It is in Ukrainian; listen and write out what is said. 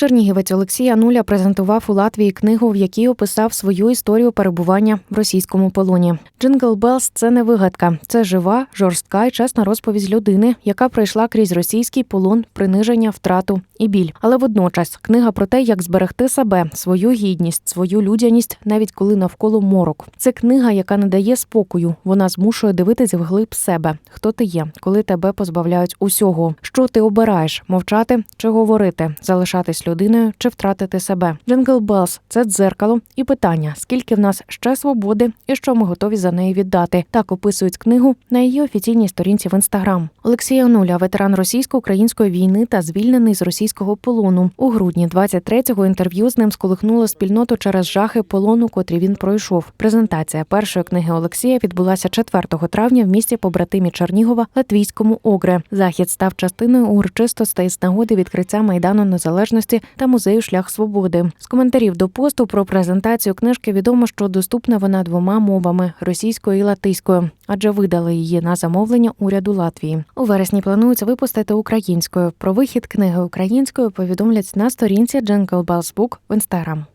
Чернігівець Олексій Ануля презентував у Латвії книгу, в якій описав свою історію перебування в російському полоні. Джингл Белс це не вигадка, це жива, жорстка і чесна розповідь людини, яка пройшла крізь російський полон, приниження, втрату і біль. Але водночас книга про те, як зберегти себе, свою гідність, свою людяність, навіть коли навколо морок. Це книга, яка не дає спокою. Вона змушує дивитись вглиб себе, хто ти є, коли тебе позбавляють усього. Що ти обираєш мовчати чи говорити, залишатись людиною чи втратити себе. Джингл Белс це дзеркало і питання: скільки в нас ще свободи і що ми готові за неї віддати. Так описують книгу на її офіційній сторінці в інстаграм. Олексій Онуля, ветеран російсько-української війни та звільнений з російського полону. У грудні 23-го інтерв'ю з ним сколихнуло спільноту через жахи полону, котрі він пройшов. Презентація першої книги Олексія відбулася 4 травня в місті побратимі Чернігова Латвійському Огре. Захід став частиною урочистостей з нагоди відкриття майдану незалежності та музею Шлях Свободи. З коментарів до посту про презентацію книжки відомо, що доступна вона двома мовами російською і латиською, адже видали її на замовлення уряду Латвії. У вересні планується випустити українською. Про вихід книги українською повідомлять на сторінці Bells Book в інстаграм.